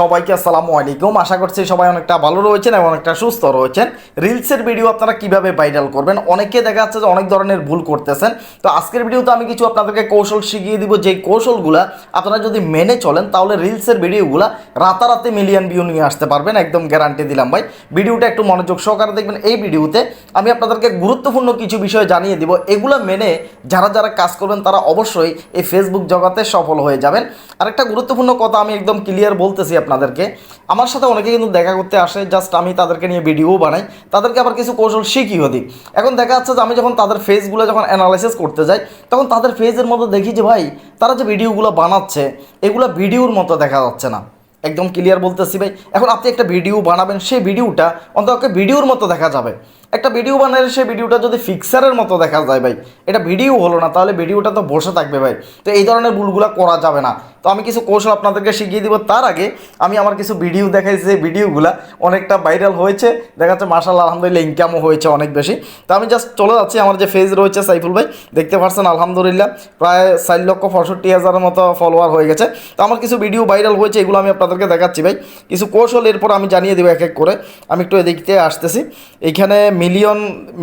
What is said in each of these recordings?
সবাইকে আসসালামু আলাইকুম। আশা করছি সবাই অনেকটা ভালো রয়েছেন এবং অনেকটা সুস্থ রয়েছেন। রিলসের ভিডিও আপনারা কীভাবে ভাইরাল করবেন? অনেকে দেখা যাচ্ছে যে অনেক ধরনের ভুল করতেছেন। তো আজকের ভিডিওতে আমি কিছু আপনাদেরকে কৌশল শিখিয়ে দিব। যে কৌশলগুলা আপনারা যদি মেনে চলেন, তাহলে রিলসের ভিডিওগুলো রাতারাতি মিলিয়ন ভিউ নিয়ে আসতে পারবেন। একদম গ্যারান্টি দিলাম ভাই। ভিডিওটা একটু মনোযোগ সহকারে দেখবেন। এই ভিডিওতে আমি আপনাদেরকে গুরুত্বপূর্ণ কিছু বিষয় জানিয়ে দিব। এগুলো মেনে যারা যারা কাজ করবেন, তারা অবশ্যই এই ফেসবুক জগতে সফল হয়ে যাবেন। আরেকটা গুরুত্বপূর্ণ কথা আমি একদম ক্লিয়ার বলতেছি আপনাদেরকে। আমার সাথে অনেকে কিন্তু দেখা করতে আসে জাস্ট আমি তাদেরকে নিয়ে ভিডিও বানাই। তাদেরকে আবার কিছু কৌশল শিখি দিই এখন দেখা যাচ্ছে যে আমি যখন তাদের ফেসগুলো যখন অ্যানালাইসিস করতে যাই, তখন তাদের ফেজের মধ্যে দেখি যে ভাই, তারা যে ভিডিওগুলো বানাচ্ছে, এগুলো ভিডিওর মতো দেখা যাচ্ছে না। একদম ক্লিয়ার বলতেছি ভাই। এখন আপনি একটা ভিডিও বানাবেন, সেই ভিডিওটা অন্তত ভিডিওর মতো দেখা যাবে। একটা ভিডিও বানালে সেই ভিডিওটা যদি ফিক্সারের মতো দেখা যায় ভাই, এটা ভিডিও হলো না, তাহলে ভিডিওটা তো বসে থাকবে ভাই। তো এই ধরনের ভুলগুলো করা যাবে না। তো আমি কিছু কৌশল আপনাদেরকে শিখিয়ে দিব, তার আগে আমি আমার কিছু ভিডিও দেখাই যে ভিডিওগুলো অনেকটা ভাইরাল হয়েছে। দেখা যাচ্ছে মার্শাল্লাহ আলহামদুলিল্লাহ ইনকামও হয়েছে অনেক বেশি। তো আমি জাস্ট চলে যাচ্ছি, আমার যে ফেজ রয়েছে সাইফুল ভাই, দেখতে পাচ্ছেন আলহামদুলিল্লাহ, প্রায় চার লক্ষ পঁয়ষট্টি হাজারের মতো ফলোয়ার হয়ে গেছে। তো আমার কিছু ভিডিও ভাইরাল হয়েছে, এগুলো আমি আপনাদেরকে দেখাচ্ছি ভাই। কিছু কৌশল এরপর আমি জানিয়ে দেবো এক এক করে। আমি একটু এদিকতে আসতেছি। এইখানে মিলিয়ন,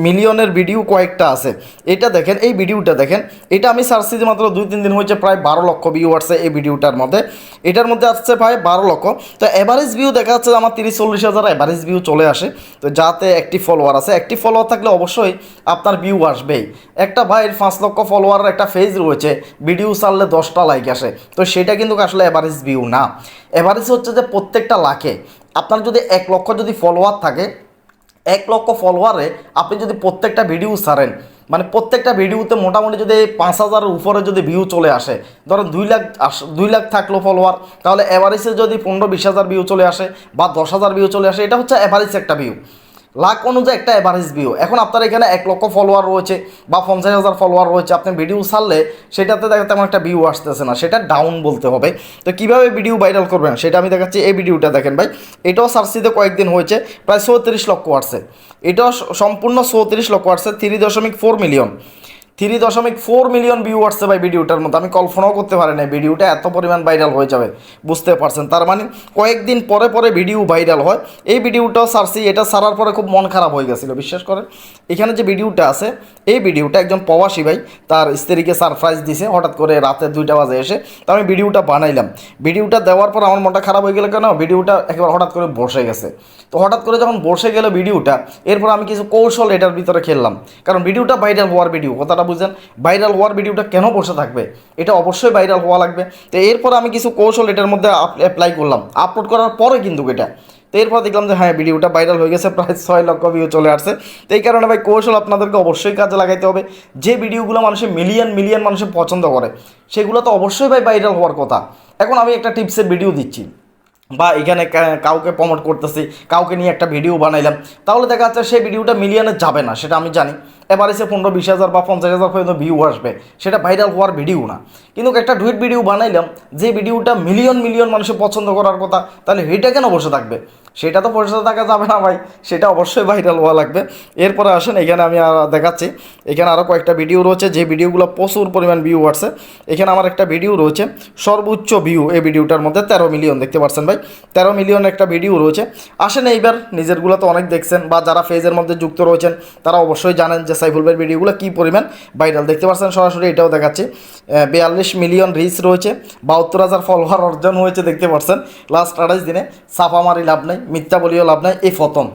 মিলিয়নের ভিডিও কয়েকটা আছে। এটা দেখেন, এই ভিডিওটা দেখেন, এটা আমি সার্চ দিতে মাত্র দুই, তিন দিন হয়েছে, প্রায় বারো লক্ষ ভিউ আসছে এই ভিডিওটার মধ্যে। এটার মধ্যে আসছে প্রায় বারো লক্ষ। তো অ্যাভারেজ ভিউ দেখা যাচ্ছে আমার তিরিশ, চল্লিশ হাজার অ্যাভারেজ ভিউ চলে আসে। তো যাতে একটি ফলোয়ার আছে একটি ফলোয়ার থাকলে অবশ্যই আপনার ভিউ আসবেই। একটা ভাইয়ের পাঁচ লক্ষ ফলোয়ারের একটা ফেজ রয়েছে ভিডিও ছাড়লে দশটা লাইক আসে। তো সেটা কিন্তু আসলে অ্যাভারেজ ভিউ না। অ্যাভারেজ হচ্ছে যে প্রত্যেকটা লাখে আপনার যদি এক লক্ষ যদি ফলোয়ার থাকে এক লক্ষ ফলোয়ারে আপনি যদি প্রত্যেকটা ভিডিও সারেন মানে প্রত্যেকটা ভিডিওতে মোটামুটি যদি পাঁচ হাজারের উপরে যদি ভিউ চলে আসে, ধরেন দুই লাখ আস- দুই লাখ থাকল ফলোয়ার তাহলে অ্যাভারেজে যদি পনেরো বিশ হাজার ভিউ চলে আসে বা দশ হাজার ভিউ চলে আসে, এটা হচ্ছে অ্যাভারেজ একটা ভিউ লাখ অনুযায়ী একটা অ্যাভারেজ ভিউ এখন আপনার এখানে এক লক্ষ ফলোয়ার রয়েছে বা পঞ্চাশ হাজার ফলোয়ার রয়েছে। আপনি ভিডিও ছাড়লে সেটাতে দেখা তেমন একটা ভিউ আসতেছে না। সেটা ডাউন বলতে হবে। তো কীভাবে ভিডিও ভাইরাল করবেন সেটা আমি দেখাচ্ছি। এই ভিডিওটা দেখেন ভাই। এটাও সার্সিতে কয়েকদিন হয়েছে। প্রায় চৌত্রিশ লক্ষ আসছে। এটাও সম্পূর্ণ চৌত্রিশ লক্ষ আসছে। থ্রি দশমিক ফোর মিলিয়ন থ্রি দশমিক ফোর মিলিয়ন ভিউ আসছে ভাই ভিডিওটার মধ্যে। আমি কল্পনাও করতে পারি না ভিডিওটা এত পরিমাণ ভাইরাল হয়ে যাবে। বুঝতে পারছেন? তার মানে কয়েকদিন পরে পরে ভিডিও ভাইরাল হয়। এই ভিডিওটাও সারছি, এটা সারার পরে খুব মন খারাপ হয়ে গেছিল, বিশ্বাস করেন? এখানে যে ভিডিওটা আছে, এই ভিডিওটা একজন প্রবাসী ভাই, তার স্ত্রীকে সারপ্রাইজ দিছে, হঠাৎ করে রাতে দুইটা বাজে এসে, তো আমি ভিডিওটা বানাইলাম। ভিডিওটা দেওয়ার পর আমার মনটা খারাপ হয়ে গেল কেন? ভিডিওটা একেবারে হঠাৎ করে বসে গেছে। তো হঠাৎ করে যখন বসে গেল ভিডিওটা এরপর আমি কিছু কৌশল এটার ভিতরে খেললাম। কারণ ভিডিওটা ভাইরাল হওয়ার ভিডিও কথাটা বুঝছেন ভাইরাল হওয়ার ভিডিওটা কেন বসে থাকবে? এটা অবশ্যই ভাইরাল হওয়া লাগবে। তো এরপর আমি কিছু কৌশল এটার মধ্যে অ্যাপ্লাই করলাম। আপলোড করার পরে কিন্তু এটা। তো এরপর দেখলাম যে হ্যাঁ ভিডিওটা ভাইরাল হয়ে গেছে, প্রায় ছয় লক্ষ ভিউ চলে আসছে। তো এই কারণে ভাই, কৌশল আপনাদেরকে অবশ্যই কাজে লাগাইতে হবে। যে ভিডিওগুলো মানুষের মিলিয়ন মিলিয়ন মানুষের পছন্দ করে, সেগুলো তো অবশ্যই ভাই ভাইরাল হওয়ার কথা। এখন আমি একটা টিপসের ভিডিও দিচ্ছি। বা এখানে কাউকে প্রমোট করতেছি, কাউকে নিয়ে একটা ভিডিও বানাইলাম। তাহলে দেখা যাচ্ছে সেই ভিডিওটা মিলিয়নে যাবে না, সেটা আমি জানি। এসে পনেরো, বিশ হাজার বা পঞ্চাশ হাজার পর্যন্ত ভিউ আসবে। সেটা ভাইরাল হওয়ার ভিডিও না। কিন্তু একটা টুইট ভিডিও বানাইলাম, যে ভিডিওটা মিলিয়ন মিলিয়ন মানুষের পছন্দ করার কথা, তাহলে এটা কেন বসে থাকবে? সেটা তো বসে থাকা যাবে না ভাই, সেটা অবশ্যই ভাইরাল হওয়া লাগবে। এরপরে আসেন, এখানে আমি আর দেখাচ্ছি। এখানে আরও কয়েকটা ভিডিও রয়েছে, যে ভিডিওগুলো প্রচুর পরিমাণ ভিউ আসছে। এখানে আমার একটা ভিডিও রয়েছে, সর্বোচ্চ ভিউ এই ভিডিওটার মধ্যে তেরো মিলিয়ন দেখতে পাচ্ছেন ভাই? তেরো মিলিয়ন একটা ভিডিও রয়েছে। আসেন এইবার নিজেরগুলো তো অনেক দেখছেন, বা যারা ফেজের মধ্যে যুক্ত রয়েছেন, তারা অবশ্যই জানেন যে সাইফুল ভাইয়ের ভিডিওগুলো কী পরিমাণ ভাইরাল দেখতে পাচ্ছেন সরাসরি এটাও দেখাচ্ছি। বিয়াল্লিশ মিলিয়ন রিচ রয়েছে, বাহাত্তর হাজার ফলোয়ার অর্জন হয়েছে, দেখতে পাচ্ছেন। লাস্ট আঠাশ দিনে সাফা মারি লাভ নাই। মিথ্যা বলিও লাভ নাই, এই প্রথম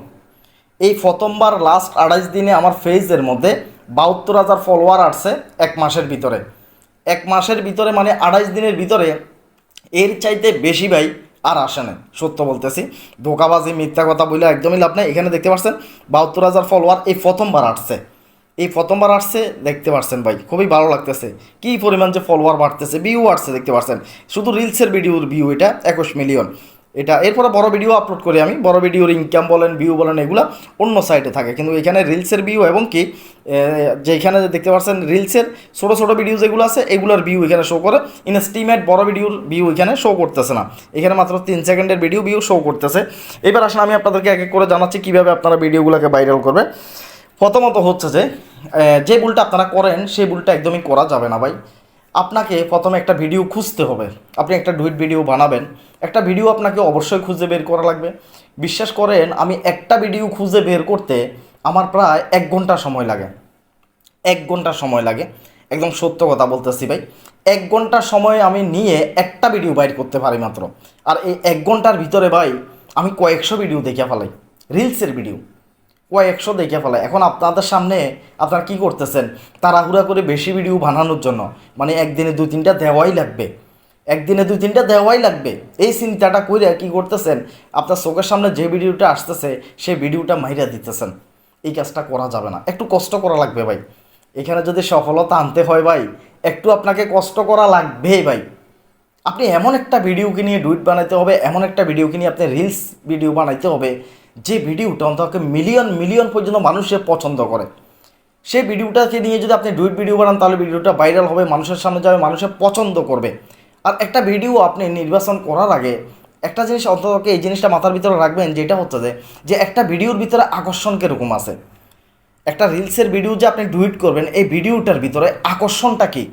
এই প্রথমবার লাস্ট আড়াইশ দিনে আমার ফেজের মধ্যে বাহাত্তর হাজার ফলোয়ার আসছে এক মাসের ভিতরে। এক মাসের ভিতরে মানে আড়াইশ দিনের ভিতরে এর চাইতে বেশি ভাই আর আসে না সত্য বলতেছি। ধোকাবাজি, মিথ্যা কথা বলে একদমই লাভ নেই। এখানে দেখতে পাচ্ছেন, বাহাত্তর হাজার ফলোয়ার এই প্রথমবার আসছে। এই প্রথমবার আসছে, দেখতে পাচ্ছেন ভাই, খুবই ভালো লাগতেছে। কী পরিমাণ যে ফলোয়ার বাড়তেছে ভিউ আসছে দেখতে পাচ্ছেন। শুধু রিলসের ভিডিওর ভিউ এটা, একুশ মিলিয়ন এটা এরপরে বড় ভিডিও আপলোড করি আমি। বড় ভিডিওর ইনকাম বলেন ভিউ বলেন, এগুলো অন্য সাইটে থাকে। কিন্তু এখানে রিলসের ভিউ এবং কি যেখানে দেখতে পাচ্ছেন রিলসের ছোটো ছোটো ভিডিও যেগুলো আছে, এগুলোর ভিউ এখানে শো করে। ইনস্টিমেট বড় ভিডিওর ভিউ এখানে শো করতেছে না। এখানে মাত্র তিন সেকেন্ডের ভিডিও ভিউ শো করতেছে। এবার আসলে আমি আপনাদেরকে এক এক করে জানাচ্ছি কীভাবে আপনারা ভিডিওগুলোকে ভাইরাল করবে। প্রথমত হচ্ছে যে যে ভুলটা আপনারা করেন সেই ভুলটা একদমই করা যাবে না ভাই। আপনাকে প্রথমে একটা ভিডিও খুঁজতে হবে। আপনি একটা ডুইট ভিডিও বানাবেন। একটা ভিডিও আপনাকে অবশ্যই খুঁজে বের করা লাগবে। বিশ্বাস করেন, আমি একটা ভিডিও খুঁজে বের করতে আমার প্রায় এক ঘণ্টা সময় লাগে। এক ঘণ্টা সময় লাগে। একদম সত্য কথা বলতেছি ভাই। এক ঘণ্টা সময় আমি নিয়ে একটা ভিডিও বাইর করতে পারি মাত্র। আর এই এক ঘণ্টার ভিতরে ভাই, আমি কয়েকশো ভিডিও দেখে ফেলাই। রিলসের ভিডিও কয়েকশো দেখে ফেলাই এখন আপনাদের সামনে আপনারা কি করতেছেন? তাড়াহুড়া করে বেশি ভিডিও বানানোর জন্য। মানে একদিনে দু তিনটা দেওয়াই লাগবে। একদিনে দুই তিনটা দেওয়াই লাগবে। এই চিন্তাটা করে কি করতেছেন? আপনার চোখের সামনে যে ভিডিওটা আসতেছে, সেই ভিডিওটা মাইরা দিতেছেন। এই কাজটা করা যাবে না। একটু কষ্ট করা লাগবে ভাই। এখানে যদি সফলতা আনতে হয় ভাই, একটু আপনাকে কষ্ট করা লাগবেই ভাই। আপনি এমন একটা ভিডিওকে নিয়ে ডুইট বানাইতে হবে, এমন একটা ভিডিওকে নিয়ে আপনি রিলস ভিডিও বানাইতে হবে যে ভিডিওটা অন্তত মিলিয়ন মিলিয়ন পর্যন্ত মানুষে পছন্দ করে। সেই ভিডিওটাকে নিয়ে যদি আপনি ডুইট ভিডিও বানান, তাহলে ভিডিওটা ভাইরাল হবে, মানুষের সামনে যাবে, মানুষে পছন্দ করবে। আর একটা ভিডিও আপনি নির্বাচন করার আগে একটা জিনিস অন্তত এই জিনিসটা মাথার ভিতরে রাখবেন, যেটা হচ্ছে যে যে একটা ভিডিওর ভিতরে আকর্ষণ কীরকম আছে? একটা রিলসের ভিডিও যে আপনি ডুইট করবেন, এই ভিডিওটার ভিতরে আকর্ষণটা কী?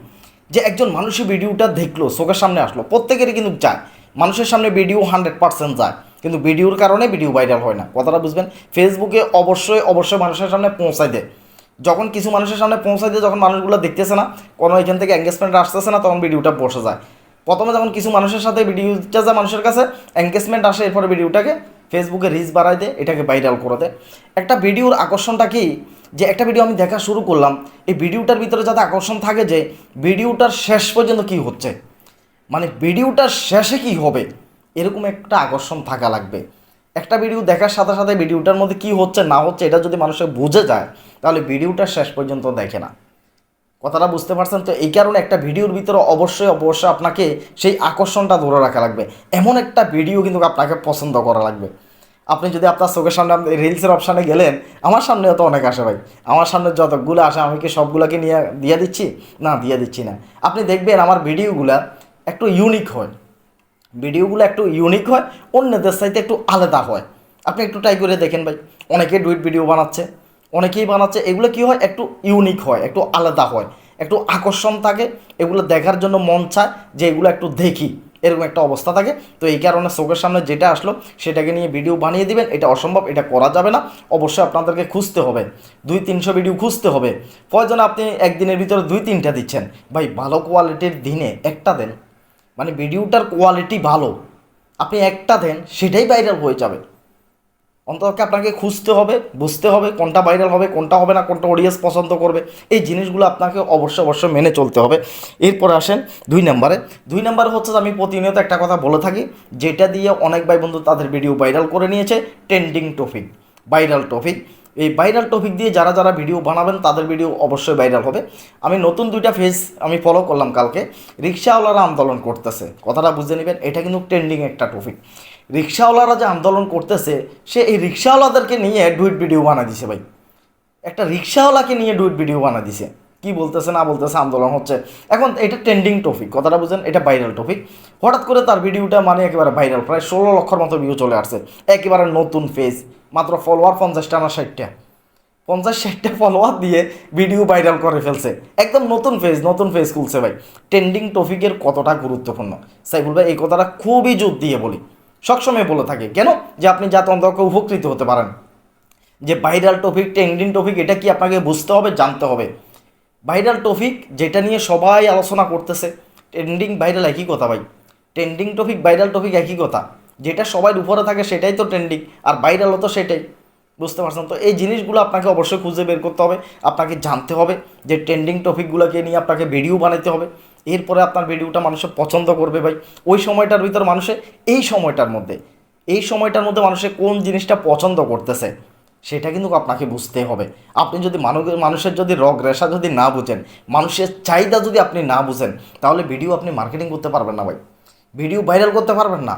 যে একজন মানুষই ভিডিওটা দেখল, চোখের সামনে আসলো, প্রত্যেকেরই কিন্তু যায় মানুষের সামনে ভিডিও হান্ড্রেড পার্সেন্ট যায়। কিন্তু ভিডিওর কারণে ভিডিও ভাইরাল হয় না। কথাটা বুঝবেন? ফেসবুকে অবশ্যই অবশ্যই মানুষের সামনে পৌঁছায় দেয় যখন কিছু মানুষের সামনে পৌঁছায় দেয় যখন মানুষগুলো দেখতেছে না, কোনো এখান থেকে এঙ্গেজমেন্ট আসতেছে না, তখন ভিডিওটা বসে যায়। প্রথমে যখন কিছু মানুষের সাথে ভিডিওটা যায় মানুষের কাছে এঙ্গেজমেন্ট আসে, এরপরে ভিডিওটাকে ফেসবুকে রিচ বাড়ায় দেয় এটাকে ভাইরাল করে দেয় একটা ভিডিওর আকর্ষণটা কি? যে একটা ভিডিও আমি দেখা শুরু করলাম, এই ভিডিওটার ভিতরে যাতে আকর্ষণ থাকে যে, ভিডিওটার শেষ পর্যন্ত কি হচ্ছে? মানে ভিডিওটার শেষে কি হবে? এরকম একটা আকর্ষণ থাকা লাগবে। একটা ভিডিও দেখার সাথে সাথে ভিডিওটার মধ্যে কি হচ্ছে, না হচ্ছে, এটা যদি মানুষের বুঝে যায়, তাহলে ভিডিওটা শেষ পর্যন্ত দেখে না। কথাটা বুঝতে পারছেন? তো এই কারণে একটা ভিডিওর ভিতরে অবশ্যই অবশ্যই আপনাকে সেই আকর্ষণটা ধরে রাখা লাগবে। এমন একটা ভিডিও কিন্তু আপনাকে পছন্দ করা লাগবে। আপনি যদি আপনার চোখের সামনে আপনি রিলসের অপশানে গেলেন, আমার সামনেও তো অনেক আসে ভাই। আমার সামনে যতগুলো আসে, আমি কি সবগুলোকে নিয়ে, দিয়ে দিচ্ছি? না, দিয়ে দিচ্ছি না। আপনি দেখবেন আমার ভিডিওগুলা একটু ইউনিক হয়। ভিডিওগুলো একটু ইউনিক হয়, অন্যদের সাইতে একটু আলাদা হয়। আপনি একটু ট্রাই করে দেখেন ভাই, অনেকে ডুইট ভিডিও বানাচ্ছে, অনেকেই বানাচ্ছে, এগুলো কি হয়? একটু ইউনিক হয়, একটু আলাদা হয়, একটু আকর্ষণ থাকে, এগুলো দেখার জন্য মন চায় যে এগুলো একটু দেখি, এরকম একটা অবস্থা থাকে। তো এই কারণে চোখের সামনে যেটা আসলো, সেটাকে নিয়ে ভিডিও বানিয়ে দিবেন, এটা অসম্ভব, এটা করা যাবে না, অবশ্যই আপনাদেরকে খুঁজতে হবে, দুই তিনশো ভিডিও খুঁজতে হবে। প্রয়োজনে আপনি একদিনের ভিতরে দুই তিনটা দিচ্ছেন? ভাই, ভালো কোয়ালিটির দিনে একটা দেন। মানে ভিডিওটার কোয়ালিটি ভালো। আপনি একটা দেন, সেটাই ভাইরাল হয়ে যাবে। অন্তত আপনাকে খুঁজতে হবে, বুঝতে হবে কোনটা ভাইরাল হবে, কোনটা হবে না, কোনটা অডিয়েন্স পছন্দ করবে। এই জিনিসগুলো আপনাকে অবশ্যই অবশ্যই মেনে চলতে হবে। এরপর আসেন দুই নম্বরে। দুই নম্বরে হচ্ছে আমি প্রতিনিয়ত একটা কথা বলে থাকি, যেটা দিয়ে অনেক ভাই বন্ধু তাদের ভিডিও ভাইরাল করে নিয়েছে ট্রেন্ডিং টপিক ভাইরাল টপিক এই ভাইরাল টপিক দিয়ে যারা যারা ভিডিও বানাবেন, তাদের ভিডিও অবশ্যই ভাইরাল হবে। আমি নতুন দুইটা ফেজ আমি ফলো করলাম কালকে। রিক্সাওয়ালারা আন্দোলন করতেছে। কথাটা বুঝে নেবেন, এটা কিন্তু ট্রেন্ডিং একটা টপিক রিক্সাওয়ালারা যে আন্দোলন করতেছে, সে এই রিক্সাওয়ালাদেরকে নিয়ে ডুইট ভিডিও বানা দিছে ভাই। একটা রিক্সাওয়ালাকে নিয়ে ডুইট ভিডিও বানা দিছে। কি বলতেছে, না বলতেছে, আন্দোলন হচ্ছে। এখন এটা ট্রেন্ডিং টপিক কথাটা বুঝেন, এটা ভাইরাল টপিক হঠাৎ করে তার ভিডিওটা মানে একেবারে ভাইরাল প্রায় ষোলো লক্ষর মতো ভিউ চলে আসছে। একেবারে নতুন ফেজ মাত্র ফলোয়ার পঞ্চাশটা না ষাটটা। পঞ্চাশ ষাটটা ফলোয়ার দিয়ে ভিডিও ভাইরাল করে ফেলছে। একদম নতুন ফেজ নতুন ফেজ খুলছে ভাই। ট্রেন্ডিং টপিকের কতটা গুরুত্বপূর্ণ? সাইফুল ভাই, এই কথাটা খুবই জোর দিয়ে বলি। সবসময় বলে থাকে। কেন? যে আপনি যাতে অন্তত উপকৃত হতে পারেন। যে ভাইরাল টপিক ট্রেন্ডিং টপিক এটা কি আপনাকে বুঝতে হবে, জানতে হবে? ভাইরাল টপিক যেটা নিয়ে সবাই আলোচনা করতেছে। ট্রেন্ডিং ভাইরাল একই কথা ভাই। ট্রেন্ডিং টপিক ভাইরাল টপিক একই কথা। যেটা সবার উপরে থাকে সেটাই তো ট্রেন্ডিং আর ভাইরালও তো সেটাই, বুঝতে পারছেন? তো এই জিনিসগুলো আপনাকে অবশ্যই খুঁজে বের করতে হবে, আপনাকে জানতে হবে যে ট্রেন্ডিং টপিকগুলোকে নিয়ে আপনাকে ভিডিও বানাইতে হবে, এরপরে আপনার ভিডিওটা মানুষে পছন্দ করবে ভাই। ওই সময়টার ভিতর মানুষে, এই সময়টার মধ্যে, এই সময়টার মধ্যে মানুষে কোন জিনিসটা পছন্দ করতেছে, সেটা কিন্তু আপনাকে বুঝতে হবে। আপনি যদি মানুষ, মানুষের যদি রগ রেশা যদি না বুঝেন, মানুষের চাহিদা যদি আপনি না বুঝেন, তাহলে ভিডিও আপনি মার্কেটিং করতে পারবেন না ভাই। ভিডিও ভাইরাল করতে পারবেন না।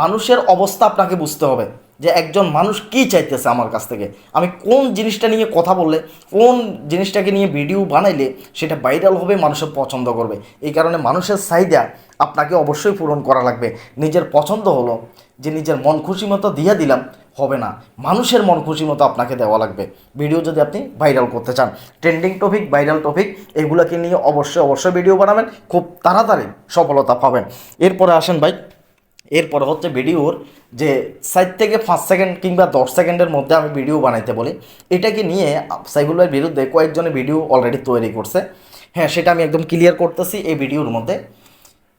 মানুষের অবস্থা আপনাকে বুঝতে হবে যে একজন মানুষ কি চাইতেছে আমার কাছ থেকে। আমি কোন জিনিসটা নিয়ে কথা বললে, কোন জিনিসটাকে নিয়ে ভিডিও বানাইলে সেটা ভাইরাল হবে, মানুষের পছন্দ করবে। এই কারণে মানুষের চাহিদা আপনাকে অবশ্যই পূরণ করা লাগবে। নিজের পছন্দ হলো যে নিজের মন খুশি মতো দিয়ে দিলাম, হবে না। মানুষের মন খুশি মতো আপনাকে দেওয়া লাগবে। ভিডিও যদি আপনি ভাইরাল করতে চান ট্রেন্ডিং টপিক ভাইরাল টপিক এগুলোকে নিয়ে অবশ্যই অবশ্যই ভিডিও বানাবেন, খুব তাড়াতাড়ি সফলতা পাবেন। এরপরে আসেন ভাই এরপরে হচ্ছে ভিডিওর যে সাইড থেকে পাঁচ সেকেন্ড কিংবা দশ সেকেন্ডের মধ্যে আমি ভিডিও বানাইতে বলি, এটাকে নিয়ে সাইফুল ভাইয়ের বিরুদ্ধে কয়েকজনে ভিডিও অলরেডি তৈরি করছে। হ্যাঁ সেটা আমি একদম ক্লিয়ার করতেছি এই ভিডিওর মধ্যে।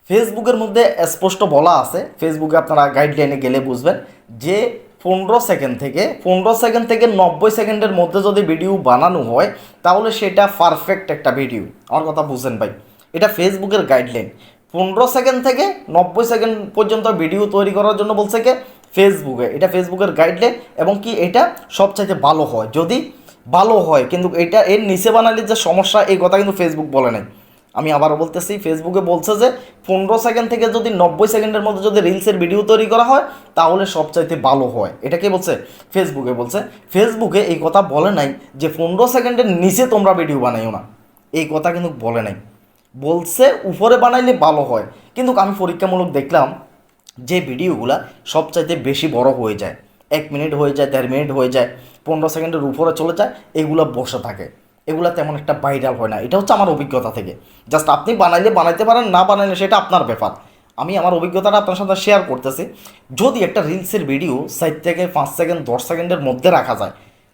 ফেসবুকের মধ্যে স্পষ্ট বলা আছে, ফেসবুকে আপনারা গাইডলাইনে গেলে বুঝবেন যে পনেরো সেকেন্ড থেকে, পনেরো সেকেন্ড থেকে নব্বই সেকেন্ডের মধ্যে যদি ভিডিও বানানো হয়, তাহলে সেটা পারফেক্ট একটা ভিডিও। আমার কথা বুঝছেন ভাই? এটা ফেসবুকের গাইডলাইন পনেরো সেকেন্ড থেকে নব্বই সেকেন্ড পর্যন্ত ভিডিও তৈরি করার জন্য বলছে কে? ফেসবুকে এটা ফেসবুকের গাইডলাইন এবং কি এটা সবচাইতে ভালো হয়। যদি ভালো হয়, কিন্তু এটা এর নিচে বানালে যে সমস্যা, এই কথা কিন্তু ফেসবুক বলে নাই। আমি আবারও বলতেছি ফেসবুকে বলছে যে পনেরো সেকেন্ড থেকে যদি নব্বই সেকেন্ডের মধ্যে যদি রিলসের ভিডিও তৈরি করা হয়, তাহলে সবচাইতে ভালো হয়। এটা কে বলছে? ফেসবুকে বলছে। ফেসবুকে এই কথা বলে নাই যে পনেরো সেকেন্ডের নিচে তোমরা ভিডিও বানাইও না। এই কথা কিন্তু বলে নাই। বলছে, উপরে বানাইলে ভালো হয়। কিন্তু আমি পরীক্ষামূলক দেখলাম যে ভিডিওগুলা সবচাইতে বেশি বড় হয়ে যায়। এক মিনিট হয়ে যায়, দেড় মিনিট হয়ে যায়, পনেরো সেকেন্ডের উপরে চলে যায়, এগুলো বসে থাকে। এগুলো তেমন একটা ভাইরাল হয় না। এটা হচ্ছে আমার অভিজ্ঞতা থেকে। জাস্ট আপনি বানাইলে বানাইতে পারেন, না বানাইলে সেটা আপনার ব্যাপার। আমি আমার অভিজ্ঞতাটা আপনার সাথে শেয়ার করতেছি। যদি একটা রিলসের ভিডিও সাইড থেকে পাঁচ সেকেন্ড, দশ সেকেন্ডের মধ্যে রাখা যায়,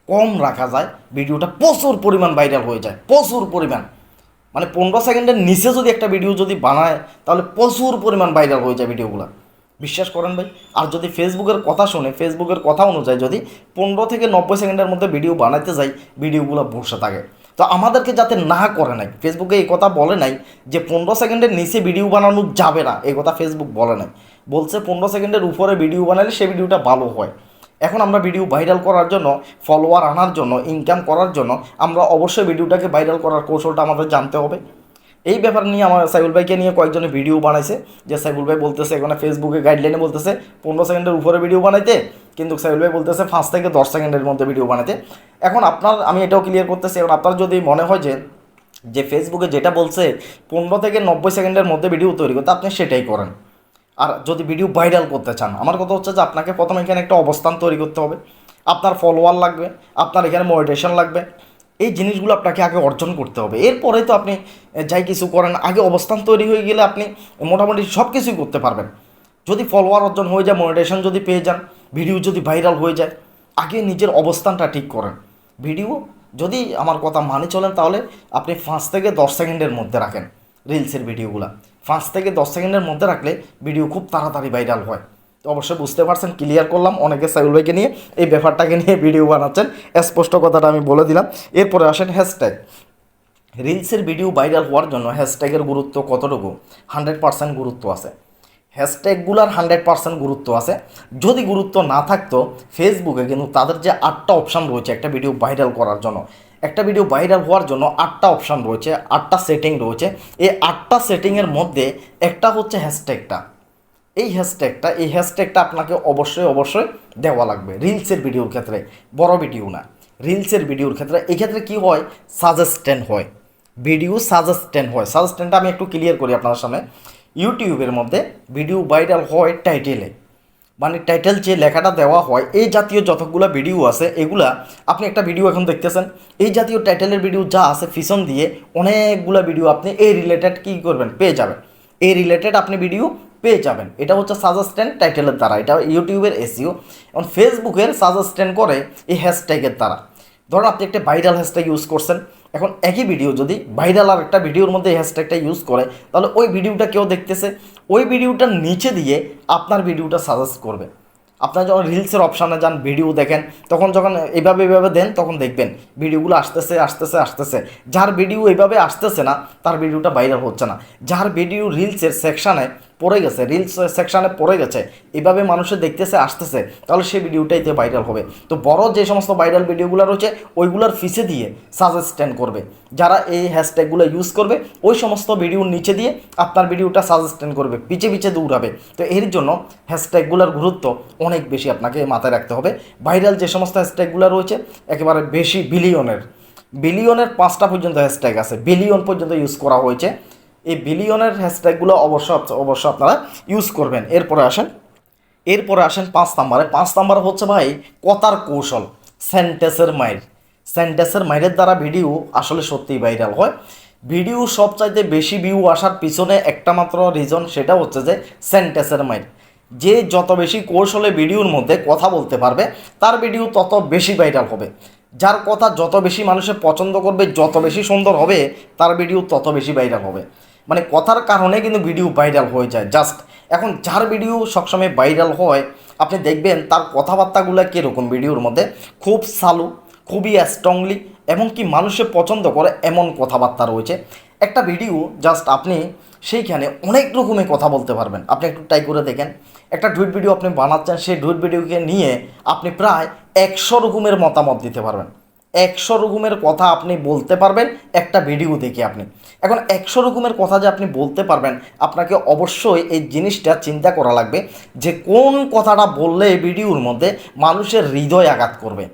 কম রাখা যায় ভিডিওটা প্রচুর পরিমাণ ভাইরাল হয়ে যায়। প্রচুর পরিমাণ। মানে পনেরো সেকেন্ডের নিচে যদি একটা ভিডিও যদি বানায়, তাহলে প্রচুর পরিমাণ ভাইরাল হয়ে যায় ভিডিওগুলো বিশ্বাস করেন ভাই? আর যদি ফেসবুকের কথা শুনে ফেসবুকের কথা অনুযায়ী যদি পনেরো থেকে নব্বই সেকেন্ডের মধ্যে ভিডিও বানাইতে যাই ভিডিওগুলো বসে থাকে। তো আমাদেরকে যাতে না করে নাই ফেসবুকে এই কথা বলে নাই যে পনেরো সেকেন্ডের নিচে ভিডিও বানানো যাবে না, এই কথা ফেসবুক বলে নাই। বলছে পনেরো সেকেন্ডের উপরে ভিডিও বানালে সে ভিডিওটা ভালো হয়। এখন আমরা ভিডিও ভাইরাল করার জন্য ফলোয়ার আনার জন্য ইনকাম করার জন্য, আমরা অবশ্যই ভিডিওটাকে ভাইরাল করার কৌশলটা আমাদের জানতে হবে। এই ব্যাপার নিয়ে আমার সাইবুল ভাইকে নিয়ে কয়েকজনে ভিডিও বানাইছে, যে সাইবুল ভাই বলতেছে, এখানে ফেসবুকে গাইডলাইনে বলতেছে, পনেরো সেকেন্ডের উপরে ভিডিও বানাইতে, কিন্তু সাইবুল ভাই বলতেছে পাঁচ থেকে দশ সেকেন্ডের মধ্যে ভিডিও বানাইতে। এখন আপনার, আমি এটাও ক্লিয়ার করতেছি, এখন আপনার যদি মনে হয় যে যে ফেসবুকে যেটা বলছে, পনেরো থেকে নব্বই সেকেন্ডের মধ্যে ভিডিও তৈরি করতে, আপনি সেটাই করেন। আর যদি ভিডিও ভাইরাল করতে চান, আমার কথা হচ্ছে যে আপনাকে প্রথমে এখানে একটা অবস্থান তৈরি করতে হবে। আপনার ফলোয়ার লাগবে, আপনার এখানে মোটিভেশন লাগবে। এই জিনিসগুলো আপনাকে আগে অর্জন করতে হবে। এরপরে তো আপনি যাই কিছু করেন, আগে অবস্থান তৈরি হয়ে গেলে আপনি মোটামুটি সব কিছুই করতে পারবেন। যদি ফলোয়ার অর্জন হয়ে যায় মোটিভেশন যদি পেয়ে যান ভিডিও যদি ভাইরাল হয়ে যায়, আগে নিজের অবস্থানটা ঠিক করেন। ভিডিও যদি আমার কথা মানে চলেন, তাহলে আপনি পাঁচ থেকে দশ সেকেন্ডের মধ্যে রাখেন রিলসের ভিডিওগুলো পাঁচ থেকে দশ সেকেন্ডের মধ্যে রাখলে ভিডিও খুব তাড়াতাড়ি ভাইরাল হয়। তো অবশ্যই বুঝতে পারছেন ক্লিয়ার করলাম অনেকে সাইল ভাইকে নিয়ে। এই ব্যাপারটাকে নিয়ে ভিডিও বানাচ্ছেন। স্পষ্ট কথাটা আমি বলে দিলাম। এরপরে আসেন হ্যাশট্যাগ রিলসের ভিডিও ভাইরাল হওয়ার জন্য হ্যাশট্যাগের গুরুত্ব কতটুকু? হান্ড্রেড পার্সেন্ট গুরুত্ব আছে। হ্যাশট্যাগুলার হান্ড্রেড পার্সেন্ট গুরুত্ব আছে। যদি গুরুত্ব না থাকতো ফেসবুকে কিন্তু তাদের যে আটটা অপশান রয়েছে একটা ভিডিও ভাইরাল করার জন্য একটা ভিডিও ভাইরাল হওয়ার জন্য আটটা অপশান রয়েছে, আটটা সেটিং রয়েছে। এই আটটা সেটিংয়ের মধ্যে একটা হচ্ছে হ্যাশট্যাগটা এই হ্যাশট্যাগটা এই হ্যাশট্যাগটা আপনাকে অবশ্যই অবশ্যই দেওয়া লাগবে। রিলসের ভিডিওর ক্ষেত্রে, বড় ভিডিও না। রিলসের ভিডিওর ক্ষেত্রে এই ক্ষেত্রে কী হয়? সাজেস্টেন্ট হয়। ভিডিও সাজেস্টেন্ট হয়। সাজেস্টেন্টটা আমি একটু ক্লিয়ার করি আপনার সামনে। ইউটিউবের মধ্যে ভিডিও ভাইরাল হয় টাইটেলে মানে টাইটেল যে লেখাটা দেওয়া হয়, এই জাতীয় যতগুলো ভিডিও আছে, এগুলা আপনি একটা ভিডিও এখন দেখতেছেন, এই জাতীয় টাইটেলের ভিডিও যা আছে ফিশন দিয়ে অনেকগুলো ভিডিও আপনি এই রিলেটেড কী করবেন? পেয়ে যাবেন। এই রিলেটেড আপনি ভিডিও পেয়ে যাবেন। এটা হচ্ছে সাজাস্ট্যান্ড টাইটেলের দ্বারা, এটা ইউটিউবের এসিও এবং ফেসবুকের সাজাস্ট্যান্ড করে এই হ্যাশট্যাগের দ্বারা। ধরুন আপনি একটা ভাইরাল হ্যাশট্যাগ ইউজ করছেন, এখন একই ভিডিও যদি ভাইরাল আর একটা ভিডিওর মধ্যে হ্যাশট্যাগটা ইউজ করে, তাহলে ওই ভিডিওটা কেউ দেখতেছে, ওই ভিডিওটার নিচে দিয়ে আপনার ভিডিওটা সাজেস্ট করবে। আপনার যখন রিলসের অপশানে যান ভিডিও দেখেন, তখন যখন এইভাবে এইভাবে দেন, তখন দেখবেন ভিডিওগুলো আসতেছে আসতেছে আসতেছে। যার ভিডিও এইভাবে আসতেছে না, তার ভিডিওটা ভাইরাল হচ্ছে না। যার ভিডিও রিলসের সেকশানে পড়ে গেছে রিলস সেকশানে পড়ে গেছে, এভাবে মানুষে দেখতেছে, আসতেছে, তাহলে সেই ভিডিওটাইতে ভাইরাল হবে। তো বড় যে সমস্ত ভাইরাল ভিডিওগুলো রয়েছে, ওইগুলোর ফিসে দিয়ে সাজেস্টেন্ট করবে। যারা এই হ্যাশট্যাগুলো ইউজ করবে, ওই সমস্ত ভিডিওর নিচে দিয়ে আপনার ভিডিওটা সাজেস্টেন্ট করবে, পিছে পিছে দৌড়াবে। তো এর জন্য হ্যাশট্যাগুলোর গুরুত্ব অনেক বেশি আপনাকে মাথায় রাখতে হবে। ভাইরাল যে সমস্ত হ্যাশট্যাগুলো রয়েছে, একেবারে বেশি বিলিয়নের বিলিয়নের পাঁচটা পর্যন্ত হ্যাশট্যাগ আছে বিলিয়ন পর্যন্ত ইউজ করা হয়েছে। এই বিলিয়নের হ্যাশট্যাগুলো অবশ্য অবশ্য আপনারা ইউজ করবেন। এরপরে আসেন এরপরে আসেন পাঁচ নাম্বারে। পাঁচ নাম্বার হচ্ছে ভাই, কথার কৌশল সেন্টেন্সের মাইর সেন্টেন্সের মাইরের দ্বারা ভিডিও আসলে সত্যিই ভাইরাল হয়। ভিডিও সবচাইতে বেশি ভিউ আসার পিছনে একটা মাত্র রিজন সেটা হচ্ছে যে সেন্টেন্সের মাইর যে যত বেশি কৌশলে ভিডিওর মধ্যে কথা বলতে পারবে, তার ভিডিও তত বেশি ভাইরাল হবে। যার কথা যত বেশি মানুষে পছন্দ করবে, যত বেশি সুন্দর হবে, তার ভিডিও তত বেশি ভাইরাল হবে। মানে কথার কারণে কিন্তু ভিডিও ভাইরাল হয়ে যায়। জাস্ট এখন যার ভিডিও সবসময় ভাইরাল হয়, আপনি দেখবেন তার কথাবার্তাগুলো কীরকম ভিডিওর মধ্যে? খুব সালু, খুবই স্ট্রংলি এমনকি মানুষে পছন্দ করে এমন কথাবার্তা রয়েছে। একটা ভিডিও জাস্ট আপনি সেইখানে অনেক রকমের কথা বলতে পারবেন। আপনি একটু ট্রাই করে দেখেন। একটা ডুইট ভিডিও আপনি বানাচ্ছেন, সেই ডুইট ভিডিওকে নিয়ে আপনি প্রায় একশো রকমের মতামত দিতে পারবেন। একশো রকমের কথা আপনি বলতে পারবেন, একটা ভিডিও দেখে আপনি। এখন একশো রকমের কথা যে আপনি বলতে পারবেন, আপনাকে অবশ্যই এই জিনিসটা চিন্তা করা লাগবে যে কোন কথাটা বললে এই ভিডিওর মধ্যে মানুষের হৃদয় আঘাত করবে।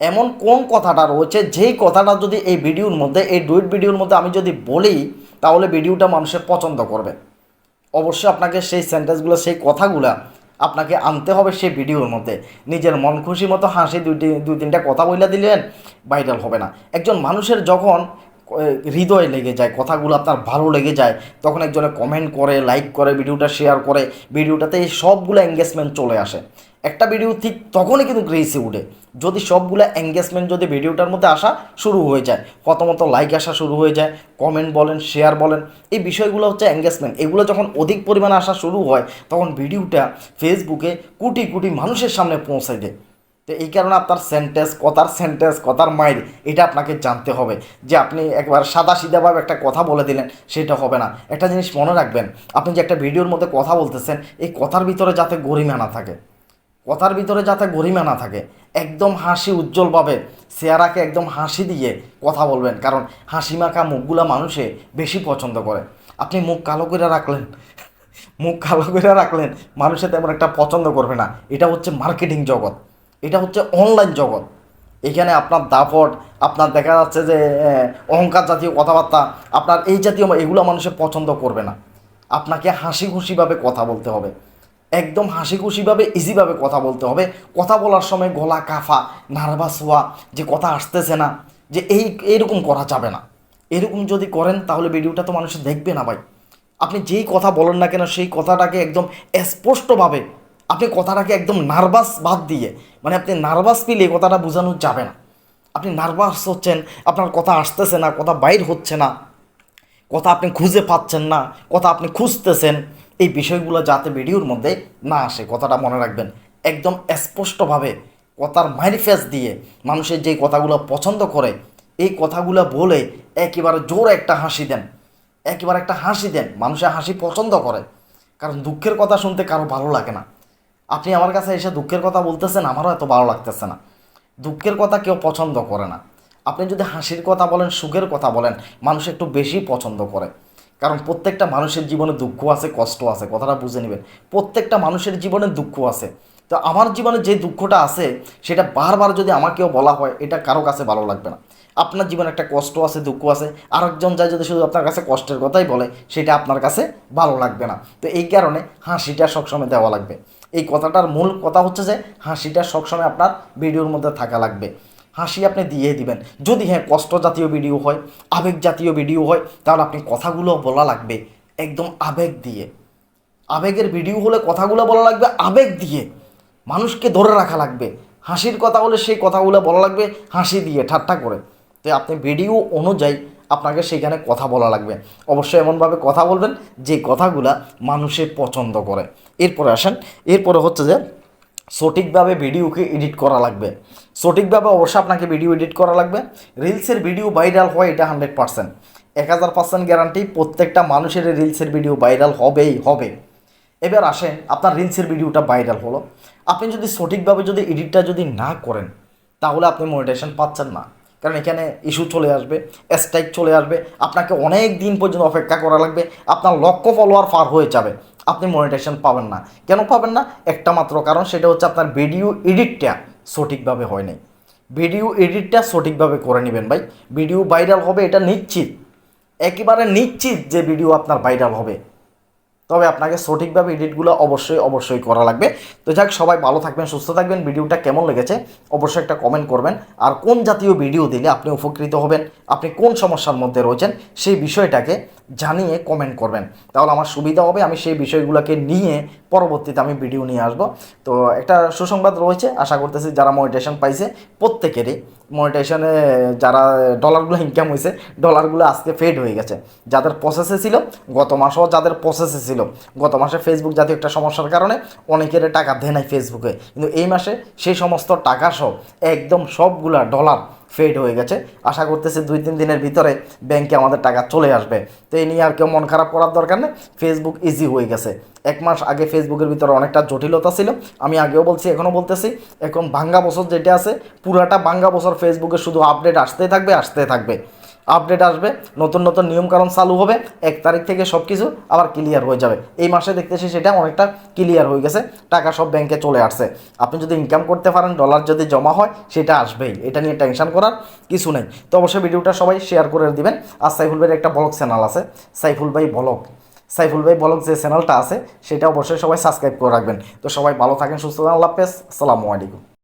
এমন কোন কথাটা রয়েছে, যেই কথাটা যদি এই ভিডিওর মধ্যে, এই ডুইট ভিডিওর মধ্যে আমি যদি বলি, তাহলে ভিডিওটা মানুষের পছন্দ করবে। অবশ্যই আপনাকে সেই সেন্টেন্সগুলো সেই কথাগুলো আপনাকে আনতে হবে সেই ভিডিওর মধ্যে। নিজের মন খুশি মতো হাসি দুইটি দুই তিনটা কথা বলে দিলেন ভাইরাল হবে না। একজন মানুষের যখন হৃদয় লেগে যায়, কথাগুলো আপনার ভালো লেগে যায়, তখন একজনে কমেন্ট করে লাইক করে, ভিডিওটা শেয়ার করে, ভিডিওটাতে এই সবগুলো এঙ্গেজমেন্ট চলে আসে। একটা ভিডিও ঠিক তখনই কিন্তু গ্রেসে উঠে। যদি সবগুলো এঙ্গেজমেন্ট যদি ভিডিওটার মধ্যে আসা শুরু হয়ে যায়, প্রথমত লাইক আসা শুরু হয়ে যায় কমেন্ট বলেন শেয়ার বলেন, এই বিষয়গুলো হচ্ছে এঙ্গেজমেন্ট এগুলো যখন অধিক পরিমাণে আসা শুরু হয়, তখন ভিডিওটা ফেসবুকে কোটি কোটি মানুষের সামনে পৌঁছায় দেয়। তো এই কারণে আপনার সেন্টেন্স কথার সেন্টেন্স কথার মাইর এটা আপনাকে জানতে হবে। যে আপনি একবার সাদা সিধাভাবে একটা কথা বলে দিলেন, সেটা হবে না। একটা জিনিস মনে রাখবেন, আপনি যে একটা ভিডিওর মধ্যে কথা বলতেছেন, এই কথার ভিতরে যাতে গরিমা না থাকে। কথার ভিতরে যাতে গরিমা না থাকে। একদম হাসি উজ্জ্বলভাবে চেহারাকে একদম হাসি দিয়ে কথা বলবেন। কারণ হাসি মাখা মুখগুলা মানুষে বেশি পছন্দ করে। আপনি মুখ কালো করে রাখলেন, মুখ কালো করে রাখলেন, মানুষে তেমন একটা পছন্দ করবে না। এটা হচ্ছে মার্কেটিং জগৎ। এটা হচ্ছে অনলাইন জগৎ। এখানে আপনার দাপট, আপনার দেখা যাচ্ছে যে অহংকার জাতীয় কথাবার্তা, আপনার এই জাতীয় এগুলো মানুষে পছন্দ করবে না। আপনাকে হাসি খুশিভাবে কথা বলতে হবে। একদম হাসি খুশিভাবে ইজিভাবে কথা বলতে হবে। কথা বলার সময় গলা কাফা নার্ভাস হওয়া, যে কথা আসতেছে না, যে এই, এইরকম করা যাবে না। এরকম যদি করেন, তাহলে ভিডিওটা তো মানুষ দেখবে না ভাই। আপনি যেই কথা বলেন না কেন, সেই কথাটাকে একদম স্পষ্টভাবে, আপনি কথাটাকে একদম নার্ভাস বাদ দিয়ে মানে আপনি নার্ভাস এই কথাটা বোঝানো যাবে না। আপনি নার্ভাস হচ্ছেন, আপনার কথা আসতেছে না, কথা বাইর হচ্ছে না, কথা আপনি খুঁজে পাচ্ছেন না, কথা আপনি খুঁজতেছেন এই বিষয়গুলো যাতে ভিডিওর মধ্যে না আসে, কথাটা মনে রাখবেন। একদম স্পষ্টভাবে কথার মাইরিফেস দিয়ে মানুষের যে কথাগুলো পছন্দ করে, এই কথাগুলো বলে একেবারে জোর একটা হাসি দেন। একেবারে একটা হাসি দেন, মানুষের হাসি পছন্দ করে। কারণ দুঃখের কথা শুনতে কারও ভালো লাগে না। আপনি আমার কাছে এসে দুঃখের কথা বলতেছেন, আমারও এত ভালো লাগতেছে না। দুঃখের কথা কেউ পছন্দ করে না। আপনি যদি হাসির কথা বলেন, সুখের কথা বলেন, মানুষ একটু বেশি পছন্দ করে। কারণ প্রত্যেকটা মানুষের জীবনে দুঃখ আছে, কষ্ট আছে, কথাটা বুঝে নেবেন। প্রত্যেকটা মানুষের জীবনে দুঃখ আছে। তো আমার জীবনে যে দুঃখটা আছে, সেটা বারবার যদি আমাকেও বলা হয়, এটা কারও কাছে ভালো লাগবে না। আপনার জীবনে একটা কষ্ট আছে, দুঃখ আছে, আরেকজন যায় যদি শুধু আপনার কাছে কষ্টের কথাই বলে, সেটা আপনার কাছে ভালো লাগবে না। তো এই কারণে হাসিটা সবসময় দেওয়া লাগবে। এই কথাটার মূল কথা হচ্ছে যে, হাসিটা সবসময় আপনার ভিডিওর মধ্যে থাকা লাগবে। হাসি আপনি দিয়ে দিবেন। যদি হ্যাঁ কষ্ট জাতীয় ভিডিও হয় আবেগ জাতীয় ভিডিও হয়, তাহলে আপনি কথাগুলো বলা লাগবে। একদম আবেগ দিয়ে। আবেগের ভিডিও হলে কথাগুলো বলা লাগবে, আবেগ দিয়ে। মানুষকে ধরে রাখা লাগবে। হাসির কথা হলে সেই কথাগুলো বলা লাগবে, হাসি দিয়ে, ঠাট্টা করে। তো আপনি ভিডিও অনুযায়ী আপনাকে সেখানে কথা বলা লাগবে। অবশ্যই এমনভাবে কথা বলবেন যে কথাগুলা মানুষের পছন্দ করে। এরপরে আসেন, এরপরে হচ্ছে যে সঠিকভাবে ভিডিওকে এডিট করা লাগবে। সঠিকভাবে অবশ্যই আপনাকে ভিডিও এডিট করা লাগবে। রিলসের ভিডিও ভাইরাল হয় এটা হান্ড্রেড পার্সেন্ট। এক হাজার পার্সেন্ট গ্যারান্টি প্রত্যেকটা মানুষের রিলসের ভিডিও ভাইরাল হবেই, হবে। এবার আসেন আপনার রিলসের ভিডিওটা ভাইরাল হলো। আপনি যদি সঠিকভাবে যদি এডিটটা যদি না করেন, তাহলে আপনি মনিটাইজেশন পাচ্ছেন না। কারণ এখানে ইস্যু চলে আসবে স্ট্রাইক চলে আসবে। আপনাকে অনেক দিন পর্যন্ত অপেক্ষা করা লাগবে। আপনার লক্ষ ফলোয়ার পার হয়ে যাবে। আপনি মনিটাইজেশন পাবেন না। কেন পাবেন না? একটা মাত্র কারণ, সেটা হচ্ছে আপনার ভিডিও এডিটটা সঠিকভাবে হয় নাই। ভিডিও এডিটটা সঠিকভাবে করে নেবেন ভাই। ভিডিও ভাইরাল হবে, এটা নিশ্চিত। একেবারে নিশ্চিত যে ভিডিও আপনার ভাইরাল হবে। তবে আপনাকে সঠিকভাবে এডিটগুলো অবশ্যই অবশ্যই করা লাগবে। তো যাক, সবাই ভালো থাকবেন, সুস্থ থাকবেন। ভিডিওটা কেমন লেগেছে? অবশ্যই একটা কমেন্ট করবেন। আর কোন জাতীয় ভিডিও দিলে আপনি উপকৃত হবেন? আপনি কোন সমস্যার মধ্যে রয়েছেন? সেই বিষয়টাকে জানিয়ে কমেন্ট করবেন। তাহলে আমার সুবিধা হবে, আমি সেই বিষয়গুলোকে নিয়ে পরবর্তীতে আমি ভিডিও নিয়ে আসব। তো একটা সুসংবাদ রয়েছে, আশা করতেছি যারা মনিটেশন পাইছে, প্রত্যেকেরই। মনিটেশনে যারা ডলারগুলো ইনকাম হয়েছে ডলারগুলো আজকে ফেড হয়ে গেছে। যাদের প্রসেসে ছিল, গত মাসেও যাদের প্রসেসে ছিল। গত মাসে ফেসবুক জাতীয় একটা সমস্যার কারণে অনেকের টাকা দেয় নাই ফেসবুকে কিন্তু এই মাসে সেই সমস্ত টাকা সব একদম সবগুলা ডলার ফেড হয়ে গেছে। আশা করতেছি দুই, তিন দিনের ভিতরে ব্যাংকে আমাদের টাকা চলে আসবে। তো এই নিয়ে আর কেউ মন খারাপ করার দরকার নেই। ফেসবুক ইজি হয়ে গেছে। এক মাস আগে ফেসবুকের ভিতরে অনেকটা জটিলতা ছিল। আমি আগেও বলছি, এখনও বলতেছি। এখন ভাঙ্গা বছর যেটা আছে, পুরাটা ভাঙ্গা বছর ফেসবুকে শুধু আপডেট আসতে থাকবে আসতে থাকবে। আপডেট আসবে, নতুন নতুন নিয়মকানুন চালু হবে, এক তারিখ থেকে সব কিছু আবার ক্লিয়ার হয়ে যাবে। এই মাসে দেখতেছি সেটা অনেকটা ক্লিয়ার হয়ে গেছে, টাকা সব ব্যাংকে চলে আসছে। আপনি যদি ইনকাম করতে পারেন ডলার যদি জমা হয়, সেটা আসবেই, এটা নিয়ে টেনশন করার কিছু নেই। তো অবশ্যই ভিডিওটা সবাই শেয়ার করে দিবেন। আর সাইফুল ভাইয়ের একটা ব্লগ চ্যানেল আছে, সাইফুল ভাই ব্লগ সাইফুল ভাই ব্লগ যে চ্যানেলটা আছে, সেটা অবশ্যই সবাই সাবস্ক্রাইব করে রাখবেন। তো সবাই ভালো থাকেন, সুস্থ থাকেন, আল্লাহ হাফেজ, আসসালামু আলাইকুম।